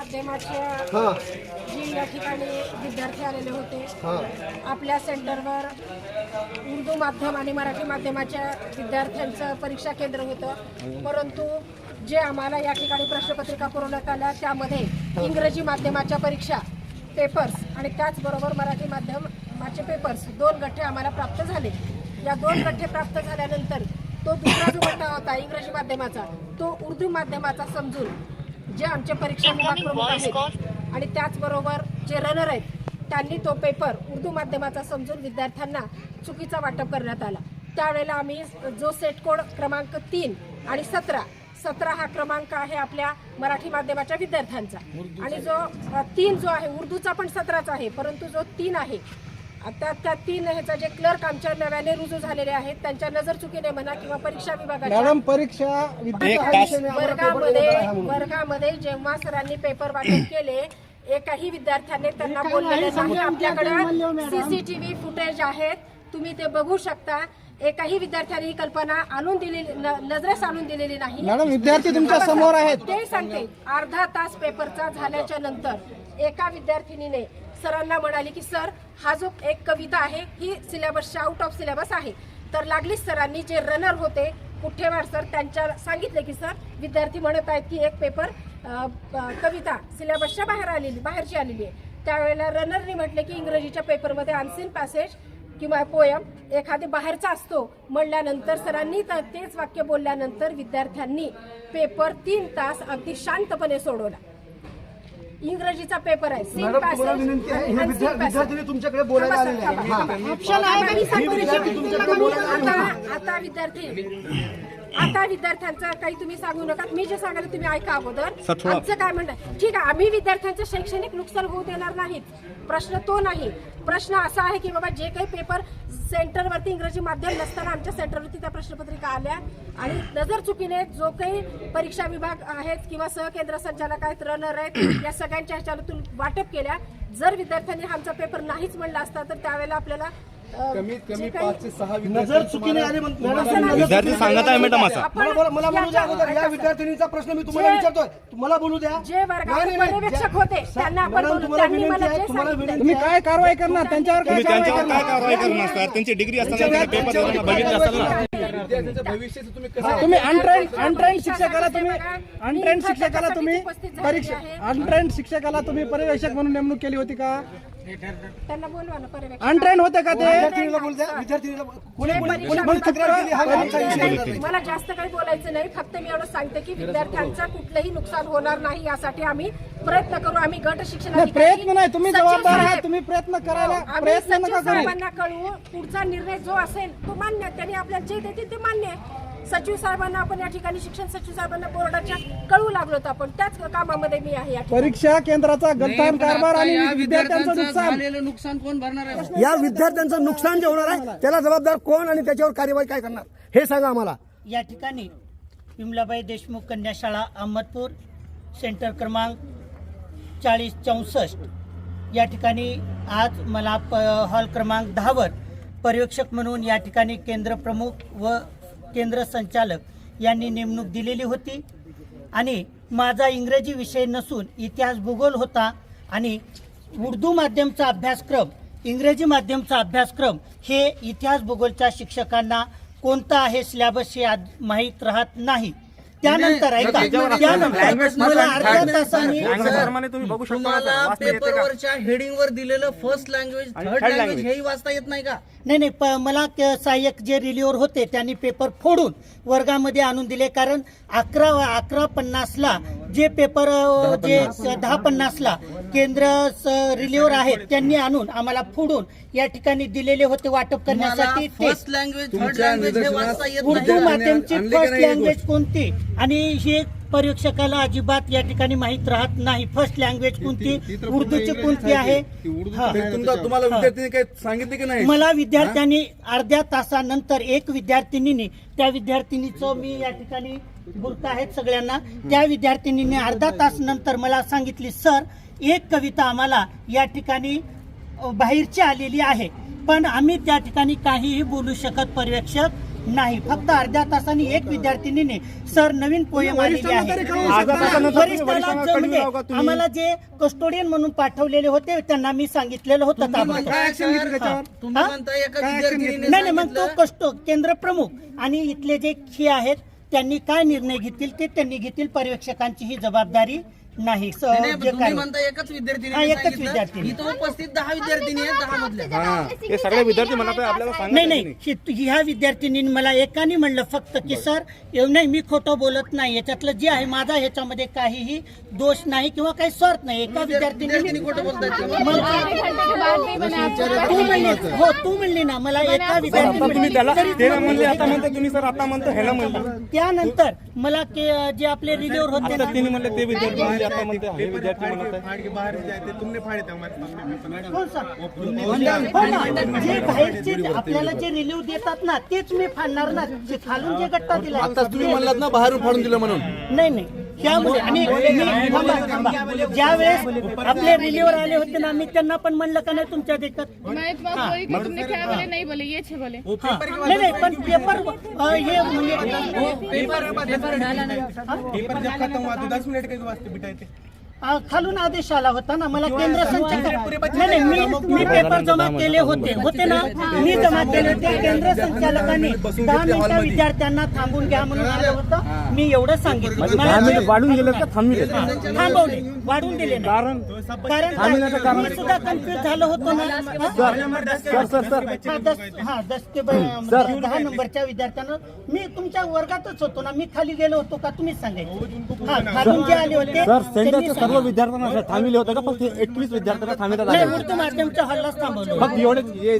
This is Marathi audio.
माध्यमाच्या जी या ठिकाणी विद्यार्थी आलेले होते. आपल्या सेंटरवर उर्दू माध्यम आणि मराठी माध्यमाच्या विद्यार्थ्यांचं परीक्षा केंद्र होतं. परंतु जे आम्हाला या ठिकाणी प्रश्नपत्रिका पुरवण्यात आल्या त्यामध्ये इंग्रजी माध्यमाच्या परीक्षा पेपर्स आणि त्याचबरोबर मराठी माध्यमाचे पेपर्स दोन गठ्ठे आम्हाला प्राप्त झाले. या दोन गठ्ठे प्राप्त झाल्यानंतर तो दुसरा जो गठ्ठा होता इंग्रजी माध्यमाचा तो उर्दू माध्यमाचा समजून जे आमचे परीक्षा विभाग प्रमुख आहेत. आणि त्याचबरोबर जे रनर आहेत त्यांनी तो पेपर उर्दू माध्यमाचा समजून विद्यार्थ्यांना चुकीचा वाटप करण्यात आला. त्यावेळेला आम्ही जो सेट कोड क्रमांक तीन आणि सतरा सतरा हा क्रमांक आहे आपल्या मराठी माध्यमाच्या विद्यार्थ्यांचा. आणि जो तीन जो आहे उर्दूचा पण सतराच आहे परंतु जो तीन आहे आता त्या तीन ह्याचा जे क्लर्क आमच्या नव्याने रुजू झालेले आहेत त्यांच्या नजर चुकीने म्हणा किंवा परीक्षा विभागाच्या मॅडम परीक्षा वर्गामध्ये. वर्गामध्ये जेव्हा सरांनी पेपर वाटप केले एकाही विद्यार्थ्याने त्यांना बोललेले नाही आपल्याकडे सीसीटीव्ही फुटेज आहेत. तुम्ही ते बघू शकता. एकाही विद्यार्थ्याने ही कल्पना आणून दिलेली न- नजरेस आणून दिलेली नाही. मॅडम विद्यार्थी तुमच्यासमोर आहेत. ते सांगते. अर्धा तास पेपरचा झाल्याच्यानंतर एका विद्यार्थिनीने सरांना म्हणाली की सर हा जो एक कविता आहे ही सिलेबसच्या आउट ऑफ सिलेबस आहे. तर लागलीच सरांनी जे रनर होते कुठेवार सर त्यांच्या सांगितले की सर विद्यार्थी म्हणत आहेत की एक पेपर कविता सिलेबसच्या बाहेर आलेली बाहेरची आलेली आहे. त्यावेळेला रनरनी म्हटले की इंग्रजीच्या पेपरमध्ये अनसीन पॅसेज किंवा पोयम एखादी बाहेरचा असतो. म्हणल्यानंतर सरांनी तर तेच वाक्य बोलल्यानंतर विद्यार्थ्यांनी पेपर तीन तास अगदी शांतपणे सोडवला. इंग्रजीचा पेपर आहे. मॅडम तुम्हाला विनंती हे विद्या- तुमच्याकडे बोलायला आलेले आहेत. हां. आता आता विद्यार्थी आता विद्यार्थ्यांचं काही तुम्ही सांगू नका. मी जे सांगायला तुम्ही ऐका अगोदर. आमचं काय म्हणणं ठीक आहे आम्ही विद्यार्थ्यांचं शैक्षणिक नुकसान होऊ देणार नाहीत. प्रश्न तो नाही. प्रश्न असा आहे की बाबा जे काही पेपर सेंटरवरती इंग्रजी माध्यम नसताना आमच्या सेंटरवरती त्या प्रश्नपत्रिका आल्या. आणि नजर चुकीने जो काही परीक्षा विभाग आहेत किंवा सहकेंद्र संचालक आहेत रनर आहेत या सगळ्यांच्या ह्याच्यातून वाटप केल्या. जर विद्यार्थ्यांनी आमचा पेपर नाहीच म्हणला असता तर त्यावेळेला आपल्याला कमीत कमी पाच ते सहा नजर चुकीने आले मॅडम. विद्यार्थी सांगत आहे मॅडम असं. मला बोला- मला बोलू द्या अगोदर. या विद्यार्थिनीचा प्रश्न मी तुम्हाला जे- विचारतोय. तुम्हाला बोलू द्या? जे नाही, वर्गात नाही, नाही. पर्यवेक्षक होते सा- त्यांना आपण मॅडम, बोलू. तुम्हाला त्यांनी विनंती मला आहे, जे तुम्हाला सांगितलं. विनंती आहे. काय कारवाई करणार? त्यांच्यावर काय तुम्ही कारवाई त्यांच्यावर काय करणार कारवाई करणार सर? त्यांची डिग्री असताना त्यांनी पेपर देताना बघितले असेल ना विद्यार्थ्यांच्या भविष्याचं तुम्ही कसं तुम्ही अनट्रेन अनट्रेन शिक्षकाला तुम्ही अनट्रेन शिक्षकाला तुम्ही परीक्षा अनट्रेन शिक्षकाला तुम्ही पर्यवेक्षक म्हणून नेमणूक केली होती का? त्यांना बोलवा ना पर्यवेक्षक अनट्रेन होते का ते? विद्यार्थिनीला बोलू द्या. विद्यार्थिनीला कोणी कोणी कोणी कोणी तक्रार केली हा आमचा विषय नाही. मला जास्त काही बोलायचं नाही. फक्त मी एवढं सांगते की विद्यार्थ्यांचं कुठलंही नुकसान होणार नाही यासाठी आम्ही प्रयत्न करू. आम्ही गट शिक्षण नाही, अधिकारी, प्रयत्न नाही. तुम्ही सचिव जबाबदार आहात. साहेब, तुम्ही प्रयत्न हो, करायला आम्ही प्रयत्न सचिव नका करू. साहेबांना कळवू. पुढचा निर्णय जो असेल तो मान्य. त्यांनी आपल्याला जे देतील ते मान्य आहे. सचिव साहेबांना आपण या ठिकाणी शिक्षण सचिव साहेबांना बोर्डाच्या कळवू लागलो होतो आपण. त्याच कामामध्ये मी आहे या ठिकाणी. परीक्षा केंद्राचा गद्दान कारभार आणि विद्यार्थ्यांचं नुकसान. झालेलं नुकसान कोण भरणार आहे? या विद्यार्थ्यांचं नुकसान जे होणार आहे त्याला जबाबदार कोण आणि त्याच्यावर कार्यवाही काय करणार? हे सांगा आम्हाला. या ठिकाणी विमलाबाई देशमुख कन्या शाळा अहमदपूर सेंटर क्रमांक चाळीस चौसष्ट. या ठिकाणी आज मला प हॉल क्रमांक दहावर पर्यवेक्षक म्हणून या ठिकाणी केंद्र प्रमुख व केंद्र संचालक यांनी नेमणूक दिलेली होती. आणि माझा इंग्रजी विषय नसून इतिहास भूगोल होता आणि उर्दू माध्यमचा अभ्यासक्रम इंग्रजी माध्यमचा अभ्यासक्रम हे इतिहास भूगोलच्या शिक्षकांना कोणता आहे सिलॅबस हे आज माहीत राहत नाही. त्यानंतर ऐका त्यानंतर मला अर्ध्या तासाने प्रमाणे तुम्ही बघू शकता? पेपरवरच्या हेडिंगवर दिलेलं फर्स्ट लँग्वेज थर्ड लँग्वेज हेही वाचता येत नाही का? नाही नाही मला सहाय्यक जे रिलिओर होते त्यांनी पेपर फोडून वर्गामध्ये आणून दिले. कारण अकरा अकरा पन्नासला जे पेपर जे दहा पन्नासला केंद्र रिलिओर आहेत त्यांनी आणून आम्हाला फोडून या ठिकाणी दिलेले होते वाटप करण्यासाठी फर्स्ट लँग्वेज हे उर्दू माध्यमची फर्स्ट लँग्वेज कोणती? आणि हे पर्यवेक्षकाला अजिबात या ठिकाणी माहीत राहत नाही. फर्स्ट लँग्वेज कोणती? उर्दूची कोणती आहे. हा. तुम्हाला विद्यार्थ्यांनी काही सांगितले की नाही? मला विद्यार्थ्यांनी अर्ध्या तासानंतर एक विद्यार्थिनीने त्या विद्यार्थिनीचं मी या ठिकाणी बुरका आहेत सगळ्यांना. त्या विद्यार्थिनीने अर्धा तास नंतर मला सांगितली सर एक कविता आम्हाला या ठिकाणी बाहेरची आलेली आहे. पण आम्ही त्या ठिकाणी काहीही बोलू शकत पर्यवेक्षक नाही. फक्त अर्ध्या तासाने एक विद्यार्थिनीने सर नवीन पोयम आलेली आहे. म्हणजे? आम्हाला जे कस्टोडियन म्हणून पाठवलेले होते त्यांना मी सांगितलेलं होतं नाही मग तो कष्ट केंद्र प्रमुख आणि इथले जे खी आहेत त्यांनी काय निर्णय घेतील ते त्यांनी घेतील पर्यवेक्षकांची ही जबाबदारी. नाही स- नाही, नाही, जे तुम्ही काय म्हणताय एकच हा, विद्यार्थिनी एकच विद्यार्थिनी. इथं उपस्थित दहा विद्यार्थिनी आहेत दहा मधल्या. हे सगळे विद्यार्थी म्हणत आहे. आपल्याला नाही नाही. हि- ह्या विद्यार्थिनीने मला एकाने म्हणलं फक्त की सर एव- नाही मी खोटं बोलत नाही. याच्यातलं जे आहे माझा ह्याच्यामध्ये काहीही दोष नाही किंवा काही स्वार्थ नाही. एका विद्यार्थिनी विद्यार्थिनी खोटं तू म्हणली हो तू म्हणली ना मला एका आता तुम्ही त्याला विद्यार्थी ते म्हणले आता म्हणते तुम्ही सर आता म्हणतो ह्याला म्हणले. त्यानंतर मला के- जे आपले रिव्ह्यूवर होते आता ना तिने म्हणले ते विद्यार्थी म्हणले आता म्हणते हे विद्यार्थी म्हणत आहे. हो सर. हो ना. जे बाहेरचे जे आपल्याला जे रिलीव देतात ना तेच मी फाडणार ना. जे खालून जे गट्टा दिला आता तुम्ही म्हणलात ना बाहेरून फाडून दिलं म्हणून. नाही नाही. त्यामुळे आणि मी- थांबा, थांबा. ज्या वेळेस आपले रिलीवर आले होते ना मी त्यांना पण म्हणलं का नाही तुमच्या देखत? मैं तुम्हारा कोई कि तुमने क्या बोले नहीं बोले ये छे बोले हा. नाही नाही पण पेपर अ, हे म्हणजे खालून आदेश आला होता ना मला केंद्र संचालक नाही नाही मी मी पेपर जमा केले होते. होते ना? मी जमा केले होते. केंद्र संचालकांनी दहा मिनिटं विद्यार्थ्यांना थांबून घ्या म्हणून आलं होतं. मी एवढं सांगितलं. मला- वाढून गेले का? थांबून गेले थांबवले. वाढून दिले नाही. कारण कारण मी सुद्धा कन्फ्युज झालो होतो ना. हा? सर सर सर हा, दस हा दस ते ब- दहा नंबरच्या विद्यार्थ्यांना मी तुमच्या वर्गातच होतो ना. मी खाली गेलो होतो का? तुम्हीच सांगायचं. हा खालून जे आले होते सर त्यांनी सेंटरच्या सर्व. विद्यार्थ्यांना थांबविले होते का फक्त एकवीस विद्यार्थ्यांना थांबविण्यात आले माध्यमच्या हल्लाच थांबवलं फक्त एवढेच हे